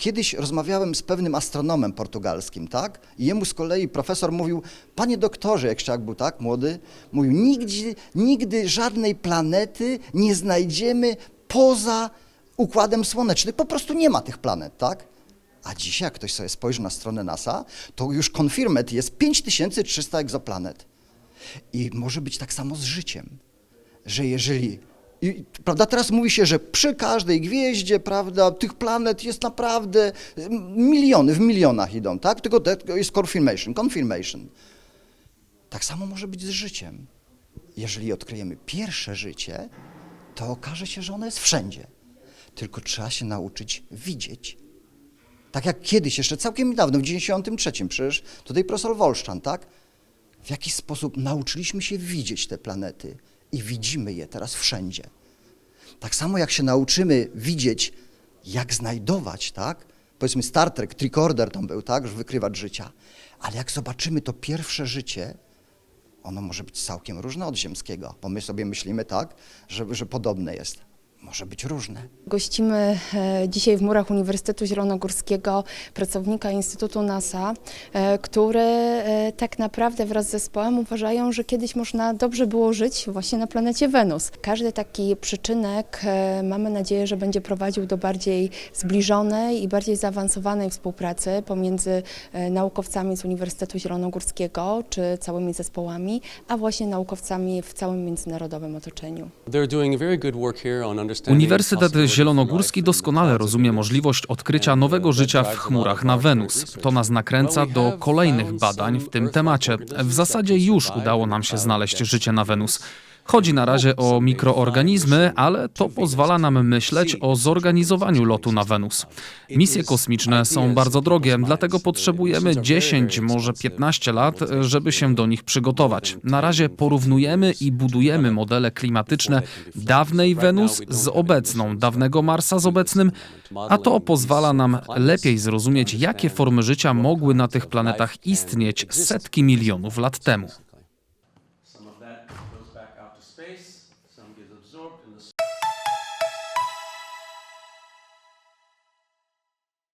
Kiedyś rozmawiałem z pewnym astronomem portugalskim, tak? I jemu z kolei profesor mówił, panie doktorze, jak był tak młody, mówił, nigdy, nigdy żadnej planety nie znajdziemy poza Układem Słonecznym. Po prostu nie ma tych planet, tak? A dzisiaj, jak ktoś sobie spojrzy na stronę NASA, to już confirmed jest 5300 egzoplanet. I może być tak samo z życiem, że jeżeli. I, prawda, teraz mówi się, że przy każdej gwieździe, prawda, tych planet jest naprawdę miliony, w milionach idą, tak? Tylko to jest confirmation, confirmation. Tak samo może być z życiem. Jeżeli odkryjemy pierwsze życie, to okaże się, że ono jest wszędzie. Tylko trzeba się nauczyć widzieć. Tak jak kiedyś, jeszcze całkiem niedawno, w 93 przecież, tutaj profesor Wolszczan, tak? W jaki sposób nauczyliśmy się widzieć te planety i widzimy je teraz wszędzie. Tak samo jak się nauczymy widzieć, jak znajdować, tak? Powiedzmy Star Trek, tricorder tam był, tak? Że wykrywać życia. Ale jak zobaczymy to pierwsze życie, ono może być całkiem różne od ziemskiego, bo my sobie myślimy tak, że, że podobne jest. Może być różne. Gościmy e, dzisiaj w murach Uniwersytetu Zielonogórskiego pracownika Instytutu NASA, e, który e, tak naprawdę wraz z zespołem uważają, że kiedyś można dobrze było żyć właśnie na planecie Wenus. Każdy taki przyczynek mamy nadzieję, że będzie prowadził do bardziej zbliżonej i bardziej zaawansowanej współpracy pomiędzy naukowcami z Uniwersytetu Zielonogórskiego czy całymi zespołami, a właśnie naukowcami w całym międzynarodowym otoczeniu. Uniwersytet Zielonogórski doskonale rozumie możliwość odkrycia nowego życia w chmurach na Wenus. To nas nakręca do kolejnych badań w tym temacie. W zasadzie już udało nam się znaleźć życie na Wenus. Chodzi na razie o mikroorganizmy, ale to pozwala nam myśleć o zorganizowaniu lotu na Wenus. Misje kosmiczne są bardzo drogie, dlatego potrzebujemy 10, może 15 lat, żeby się do nich przygotować. Na razie porównujemy i budujemy modele klimatyczne dawnej Wenus z obecną, dawnego Marsa z obecnym, a to pozwala nam lepiej zrozumieć, jakie formy życia mogły na tych planetach istnieć setki milionów lat temu.